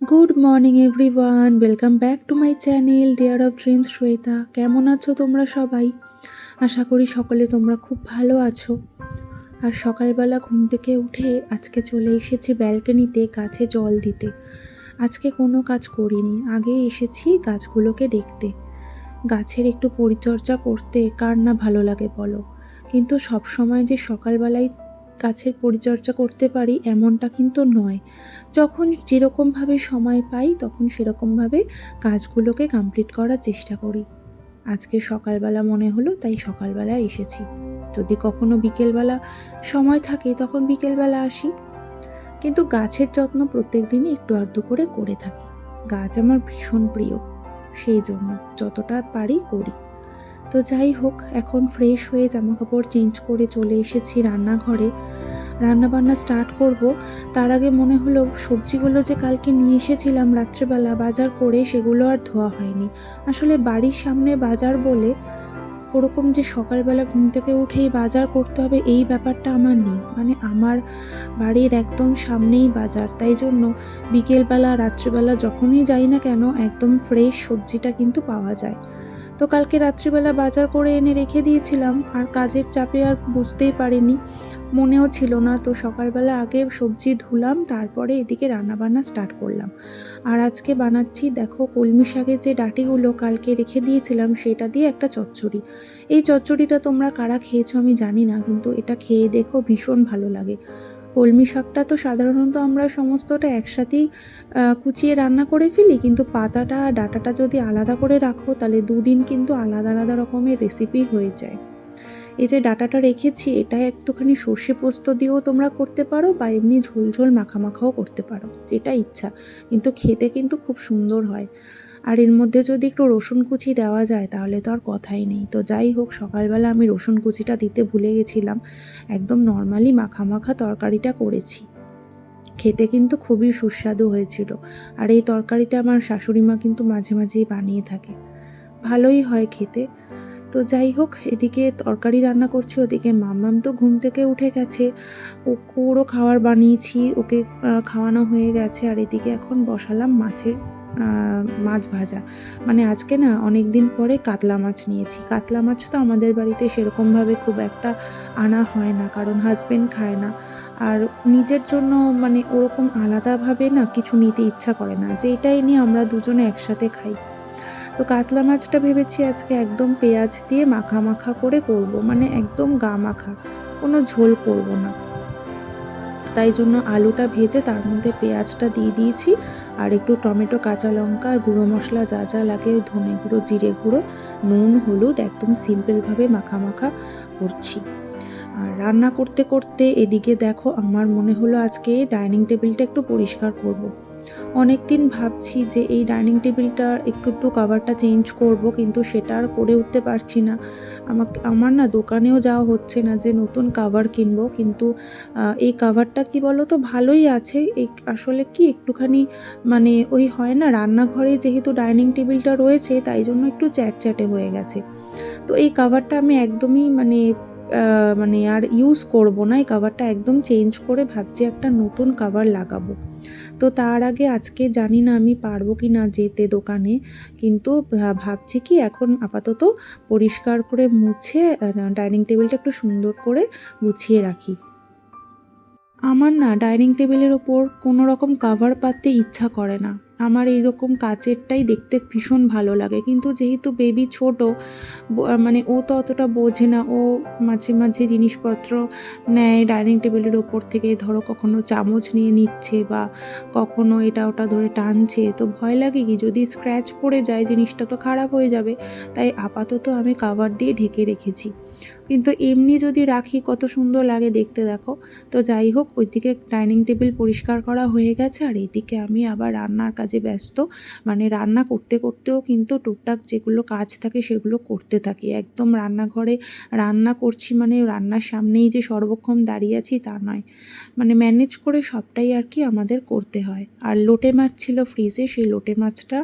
Good morning everyone welcome back to my channel dear of dreams Shweta কেমন আছো তোমরা সবাই? আশা করি সকলে তোমরা খুব ভালো আছো। আর সকালবেলা ঘুম থেকে উঠে আজকে চলে এসেছি ব্যালকনিতে গাছে জল দিতে। আজকে কোনো কাজ করিনি, আগে এসেছি গাছগুলোকে দেখতে। গাছের একটু পরিচর্যা করতে কার না ভালো লাগে বলো? কিন্তু সব সময় যে সকালবেলায় গাছের পরিচর্যা করতে পারি এমনটা কিন্তু নয়। যখন যেরকমভাবে সময় পাই, তখন সেরকমভাবে কাজগুলোকে কমপ্লিট করার চেষ্টা করি। আজকে সকালবেলা মনে হলো, তাই সকালবেলা এসেছি। যদি কখনো বিকেলবেলা সময় থাকে, তখন বিকেলবেলা আসি। কিন্তু গাছের যত্ন প্রত্যেক দিনই একটু আধটু করে করে থাকি। গাছ আমার ভীষণ প্রিয়, সেই জন্য যতটা পারি করি। তো যাই হোক, এখন ফ্রেশ হয়ে জামা কাপড় চেঞ্জ করে চলে এসেছি রান্নাঘরে। রান্না বান্না স্টার্ট করব। তার আগে মনে হলো সবজিগুলো যে কালকে নিয়ে এসেছিলাম রাত্রেবেলা বাজার করে সেগুলো আর ধোয়া হয়নি। আসলে বাড়ির সামনে বাজার বলে ওরকম যে সকালবেলা ঘুম থেকে উঠেই বাজার করতে হবে, এই ব্যাপারটা আমার নেই। মানে আমার বাড়ির একদম সামনেই বাজার। তাই জন্য বিকেলবেলা, রাত্রিবেলা যখনই যাই না কেন, একদম ফ্রেশ সবজিটা কিন্তু পাওয়া যায়। তো কালকে রাত্রিবেলা বাজার করে এনে রেখে দিয়েছিলাম, আর কাজের চাপে আর বুঝতেই পারিনি। মনেও ছিল না, তো সকালবেলা আগে সবজি ধুলাম, তারপরে এদিকে রান্নাবান্না স্টার্ট করলাম। আর আজকে বানাচ্ছি, দেখো, কলমি শাকের যে ডাটিগুলো কালকে রেখে দিয়েছিলাম, সেটা দিয়ে একটা চচ্চড়ি। এই চচ্চড়িটা তোমরা কারা খেয়েছো আমি জানি না, কিন্তু এটা খেয়ে দেখো ভীষণ ভালো লাগে। কলমি শাকটা তো সাধারণত আমরা সমস্তটা একসাথেই কুচিয়ে রান্না করে ফেলি, কিন্তু পাতাটা ডাটাটা যদি আলাদা করে রাখো, তাহলে দুদিন কিন্তু আলাদা আলাদা রকমের রেসিপি হয়ে যায়। এই যে ডাটাটা রেখেছি, এটা একটুখানি সর্ষে পোস্ত দিয়েও তোমরা করতে পারো বা এমনি ঝোল ঝোল মাখা মাখাও করতে পারো, যেটা ইচ্ছা। কিন্তু খেতে কিন্তু খুব সুন্দর হয়। আর এর মধ্যে যদি একটু রসুন কুচি দেওয়া যায়, তাহলে তো আর কথাই নেই। তো যাই হোক, সকালবেলা আমি রসুন কুচিটা দিতে ভুলে গেছিলাম। একদম নর্মালি মাখা মাখা তরকারিটা করেছি। খেতে কিন্তু খুবই সুস্বাদু হয়েছিল। আর এই তরকারিটা আমার শাশুড়ি মা কিন্তু মাঝে মাঝেই বানিয়ে থাকে। ভালোই হয় খেতে। তো যাই হোক, এদিকে তরকারি রান্না করছি, ওদিকে মাম্মাম তো ঘুম থেকে উঠে গেছে। ওরও খাবার বানিয়েছি, ওকে খাওয়ানো হয়ে গেছে। আর এদিকে এখন বসালাম মাছের মাছ ভাজা। মানে আজকে না অনেক দিন পরে কাতলা মাছ নিয়েছি। কাতলা মাছ তো আমাদের বাড়িতে সেরকমভাবে খুব একটা আনা হয় না, কারণ হাজবেন্ড খায় না। আর নিজের জন্য মানে ওরকম আলাদাভাবে না কিছু নিতে ইচ্ছা করে না। যেটাই নিয়ে আমরা দুজনে একসাথে খাই। তো কাতলা মাছটা ভেবেছি আজকে একদম পেঁয়াজ দিয়ে মাখা মাখা করে করব। মানে একদম গা মাখা। কোনো ঝোল করব না। তাই জন্য আলুটা ভেজে তার মধ্যে পেঁয়াজটা দিয়ে দিয়েছি আর একটু টমেটো, কাঁচা লঙ্কা আর গুঁড়ো মশলা যা যা লাগে, ধনে গুঁড়ো, জিরে গুঁড়ো, নুন, হলুদ একদম সিম্পলভাবে মাখা মাখা করছি আর রান্না করতে করতে এদিকে দেখো আমার মনে হলো আজকে ডাইনিং টেবিলটা একটু পরিষ্কার করব। অনেক দিন ভাবছি যে এই ডাইনিং টেবিলটার একটু একটু কাভারটা চেঞ্জ করব, কিন্তু সেটা আর করে উঠতে পারছি না। আমাকে, আমার না দোকানেও যাওয়া হচ্ছে না যে নতুন কাভার কিনবো, কিন্তু এই কাভারটা কি বলো তো ভালোই আছে। এই আসলে কি একটুখানি মানে ওই হয় না রান্নাঘরে যেহেতু ডাইনিং টেবিলটা রয়েছে, তাই জন্য একটু চ্যাটচ্যাটে হয়ে গেছে। তো এই কাভারটা আমি একদমই মানে মানে আর ইউজ করব না। এই কাভারটা একদম চেঞ্জ করে ভাবছি একটা নতুন কাভার লাগাবো। তো তার আগে আজকে জানি না আমি পারব কি না যেতে দোকানে, কিন্তু ভাবছি কি এখন আপাতত পরিষ্কার করে মুছে ডাইনিং টেবিলটা একটু সুন্দর করে গুছিয়ে রাখি। আমার না ডাইনিং টেবিলের ওপর কোনো রকম কাভার পাততে ইচ্ছা করে না। আমার এইরকম কাচেরটাই দেখতে ভীষণ ভালো লাগে। কিন্তু যেহেতু বেবি ছোট মানে ও তো অতটা বোঝে না, ও মাঝে মাঝে জিনিসপত্র নেয় ডাইনিং টেবিলের ওপর থেকে, ধরো কখনো চামচ নিয়ে নিচ্ছে বা কখনো এটা ওটা ধরে টানছে, তো ভয় লাগে কি? যদি স্ক্র্যাচ পড়ে যায়, জিনিসটা তো খারাপ হয়ে যাবে। তাই আপাতত আমি কাভার দিয়ে ঢেকে রেখেছি। কিন্তু এমনি যদি রাখি, কত সুন্দর লাগে দেখতে, দেখো। তো যাই হোক, ওইদিকে ডাইনিং টেবিল পরিষ্কার করা হয়ে গেছে, আর এইদিকে আমি আবার রান্নার কাজে ব্যস্ত। মানে রান্না করতে, করতেও কিন্তু টুকটাক যেগুলো কাজ থাকে, সেগুলো করতে থাকি। একদম রান্নাঘরে রান্না করছি মানে রান্নার সামনেই যে সর্বক্ষণ দাঁড়িয়ে আছি তা নয়। মানে ম্যানেজ করে সবটাই আর কি আমাদের করতে হয়। আর লোটে মাছ ছিল ফ্রিজে, সেই লোটে মাছটা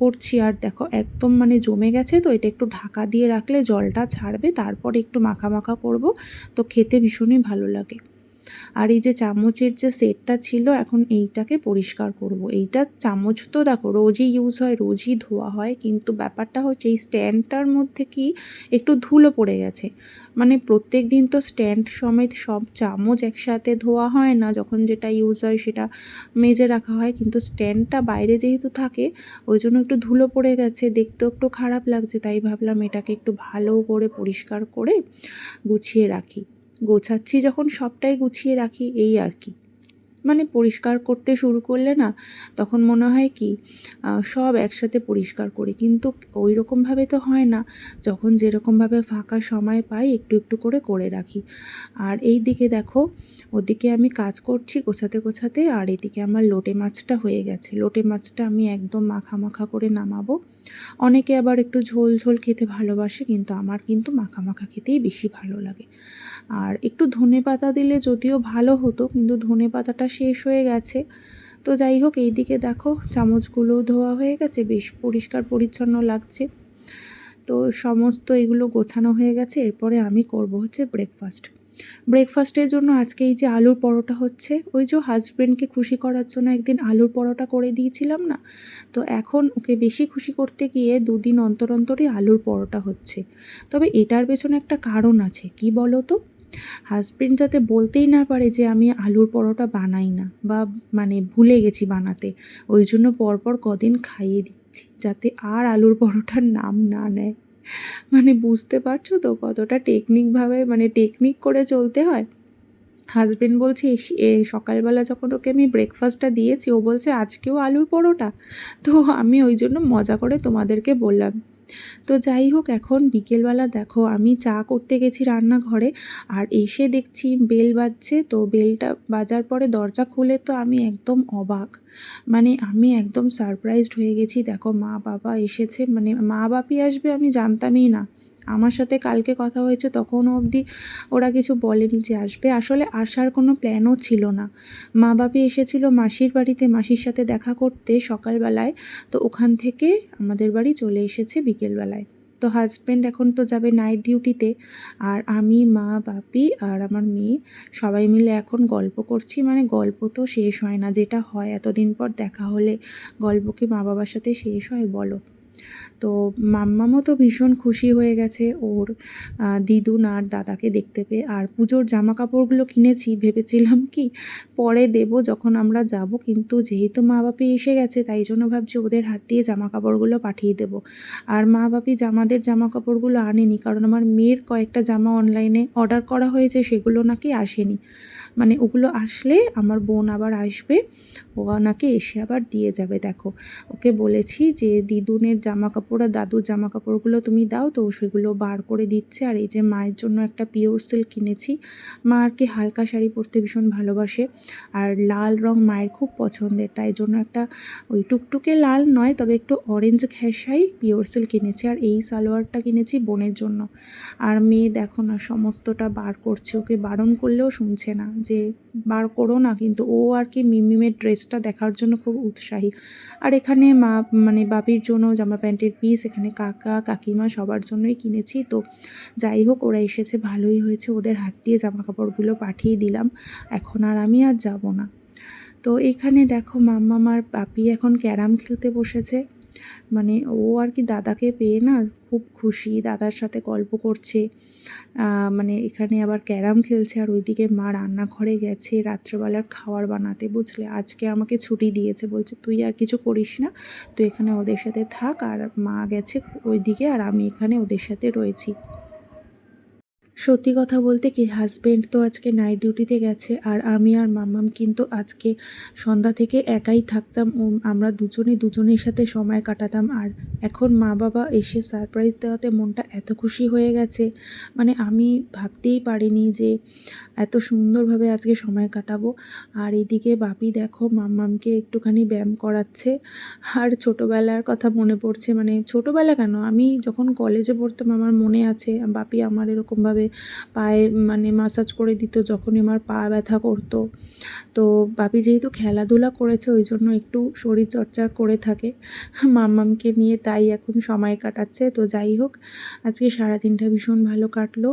করছি। আর দেখো, একদম মানে জমে গেছে, তো এটা একটু ঢাকা দিয়ে রাখলে জলটা ছাড়বে, তারপর একটু মাখা মাখা করব। তো খেতে ভীষণই ভালো লাগে। আর এই যে চামচের যে সেটটা ছিল, এখন এইটাকে পরিষ্কার করব। এইটা চামচ তো দেখো রোজই ইউজ হয়, রোজই ধোয়া হয়, কিন্তু ব্যাপারটা হচ্ছে এই স্ট্যান্ডটার মধ্যে কি একটু ধুলো পড়ে গেছে মানে প্রত্যেক দিন তো স্ট্যান্ড সমেত সব চামচ একসাথে ধোয়া হয় না, যখন যেটা ইউজ হয় সেটা মেজে রাখা হয়, কিন্তু স্ট্যান্ডটা বাইরে যেহেতু থাকে, ওই জন্য একটু ধুলো পড়ে গেছে, দেখতেও একটু খারাপ লাগছে, তাই ভাবলাম এটাকে একটু ভালো করে পরিষ্কার করে গুছিয়ে রাখি গোছাচ্ছি যখন সবটাই গুছিয়ে রাখি এই আর কি। মানে পরিষ্কার করতে শুরু করলে না, তখন মনে হয় কি সব একসাথে পরিষ্কার করি। কিন্তু ওই রকমভাবে তো হয় না, যখন যেরকমভাবে ফাঁকা সময় পাই, একটু একটু করে করে রাখি। আর এই দিকে দেখো, ওদিকে আমি কাজ করছি গোছাতে গোছাতে, আর এদিকে আমার লোটে মাছটা হয়ে গেছে। লোটে মাছটা আমি একদম মাখা মাখা করে নামাবো। অনেকে আবার একটু ঝোল ঝোল খেতে ভালোবাসে, কিন্তু আমার কিন্তু মাখা মাখা খেতেই বেশি ভালো লাগে। আর একটু ধনে পাতা দিলে যদিও ভালো হতো, কিন্তু ধনে পাতাটা শেষ হয়ে গেছে। তো যাই হোক এই দিকে দেখো, চামচগুলো ধোয়া হয়ে গেছে, বেশ পরিষ্কার পরিচ্ছন্ন লাগছে। তো সমস্ত এগুলো গোছানো হয়ে গেছে, এরপরে আমি করব হচ্ছে ব্রেকফাস্ট ব্রেকফাস্টের জন্য আজকে এই যে আলুর পরোটা হচ্ছে, ওই যে হাজব্যান্ডকে খুশি করার জন্য একদিন আলুর পরোটা করে দিয়েছিলাম না? তো এখন ওকে বেশি খুশি করতে গিয়ে দুদিন অন্তর অন্তরই আলুর পরোটা হচ্ছে। তবে এটার পেছনে একটা কারণ আছে, কি বলো তো হাজবেন্ড যাতে বলতেই না পারে যে আমি আলুর পরোটা বানাই না বা মানে ভুলে গেছি বানাতে। ওই জন্য পরপর কদিন খাইয়ে দিচ্ছি যাতে আর আলুর পরোটার নাম না নেয়। মানে বুঝতে পারছ তো কতটা টেকনিকভাবে মানে টেকনিক করে চলতে হয়? হাজবেন্ড বলছে সকালবেলা যখন ওকে আমি ব্রেকফাস্টটা দিয়েছি, ও বলছে, আজকেও আলুর পরোটা? তো আমি ওই জন্য মজা করে তোমাদেরকে বললাম। তো যাই হোক, এখন বিকেলবেলা দেখো আমি চা করতে গেছি রান্নাঘরে, আর এসে দেখছি বেল বাজছে, তো বেলটা বাজার পরে দরজা খুলে তো আমি একদম অবাক। মানে আমি একদম সারপ্রাইজড হয়ে গেছি। দেখো মা বাবা এসেছে মানে মা বাপি আসবে আমি জানতামই না। আমার সাথে কালকে কথা হয়েছে তখন অবধি ওরা কিছু বলেনি যে আসবে। আসলে আসার কোনো প্ল্যানও ছিল না। মা বাপি এসেছিল মাসির বাড়িতে, মাসির সাথে দেখা করতে সকালবেলায়। তো ওখান থেকে আমাদের বাড়ি চলে এসেছে বিকেলবেলায়। তো হাজব্যান্ড এখন তো যাবে নাইট ডিউটিতে আর আমি, মা, বাপি আর আমার মেয়ে সবাই মিলে এখন গল্প করছি। মানে গল্প তো শেষ হয় না, যেটা হয় এতদিন পর দেখা হলে। গল্প কি মা বাবার সাথে শেষ হয় বলো? তো মাম্মামও তো ভীষণ খুশি হয়ে গেছে ওর দিদুন আর দাদাকে দেখতে পেয়ে। আর পুজোর জামা কাপড়গুলো কিনেছি, ভেবেছিলাম কি পরে দেব যখন আমরা যাব, কিন্তু যেহেতু মা বাপি এসে গেছে, তাই জন্য ভাবছি ওদের হাত দিয়ে জামা কাপড়গুলো পাঠিয়ে দেব। আর মা বাপি জামাদের জামা কাপড়গুলো আনেনি, কারণ আমার মেয়ের কয়েকটা জামা অনলাইনে অর্ডার করা হয়েছে, সেগুলো নাকি আসেনি। মানে ওগুলো আসলে আমার বোন আবার আসবে, ও নাকি এসে আবার দিয়ে যাবে, দেখো। ওকে বলেছি যে, দিদুনের জামা কাপড় আর দাদুর জামা কাপড়গুলো তুমি দাও, তো সেগুলো বার করে দিচ্ছে। আর এই যে মায়ের জন্য একটা পিওর সিল্ক কিনেছি মা আর কি হালকা শাড়ি পরতে ভীষণ ভালোবাসে। আর লাল রং মায়ের খুব পছন্দের, তাই জন্য একটা ওই টুকটুকে লাল নয়, তবে একটু অরেঞ্জ ঘেঁষাই পিওর সিল্ক কিনেছি। আর এই সালোয়ারটা কিনেছি বোনের জন্য। আর মেয়ে দেখো না, সমস্তটা বার করছে, ওকে বারণ করলেও শুনছে না। যে বার করো না, কিন্তু ও আর কি মিমিমের ড্রেসটা দেখার জন্য খুব উৎসাহী। আর এখানে মা মানে বাপির জন্য জামা প্যান্টের পিস এখানে কাকা, কাকিমা সবার জন্যই কিনেছি। তো যাই হোক, ওরা এসেছে, ভালোই হয়েছে। ওদের হাত দিয়ে জামা কাপড়গুলো পাঠিয়ে দিলাম। এখন আর আমি আর যাব না। তো এখানে দেখো, মাম্মামার বাপি এখন ক্যারাম খেলতে বসেছে। মানে ও আর কি দাদাকে পেয়ে না খুব খুশি, দাদার সাথে গল্প করছে। মানে এখানে আবার ক্যারাম খেলছে আর ওইদিকে মা রান্নাঘরে গেছে রাত্রেবেলার খাওয়ার বানাতে, বুঝলে? আজকে আমাকে ছুটি দিয়েছে, বলছে, তুই আর কিছু করিস না, তুই এখানে ওদের সাথে থাক আর মা গেছে ওইদিকে আর আমি এখানে ওদের সাথে রয়েছি। সত্যি কথা বলতে কি হাজব্যান্ড তো আজকে নাইট ডিউটিতে গেছে আর আমি আর মাম্মাম কিন্তু আজকে সন্ধ্যা থেকে একাই থাকতাম। আমরা দুজনে দুজনের সাথে সময় কাটাতাম আর এখন মা বাবা এসে সারপ্রাইজ দেওয়াতে মনটা এত খুশি হয়ে গেছে। মানে আমি ভাবতেই পারিনি যে এত সুন্দরভাবে আজকে সময় কাটাবো। আর এদিকে বাপি দেখো মাম্মামকে একটুখানি ব্যায়াম করাচ্ছে। আর ছোটোবেলার কথা মনে পড়ছে মানে ছোটোবেলা কেন? আমি যখন কলেজে পড়তাম, আমার মনে আছে, বাপি আমার এরকমভাবে পায়ে মানে মাসাজ করে দিত, যখনই আমার পা ব্যথা করতো। তো বাপি যেহেতু খেলাধুলা করেছে, ওই জন্য একটু শরীরচর্চা করে থাকে। মামামকে নিয়ে তাই এখন সময় কাটাচ্ছে। তো যাই হোক, আজকে সারাদিনটা ভীষণ ভালো কাটলো।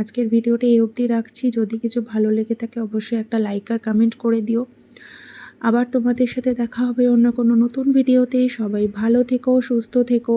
আজকের ভিডিওটা এই অবধি রাখছি। যদি কিছু ভালো লেগে থাকে, অবশ্যই একটা লাইক আর কমেন্ট করে দিও। আবার তোমাদের সাথে দেখা হবে অন্য কোনো নতুন ভিডিওতে। সবাই ভালো থেকো, সুস্থ থেকো।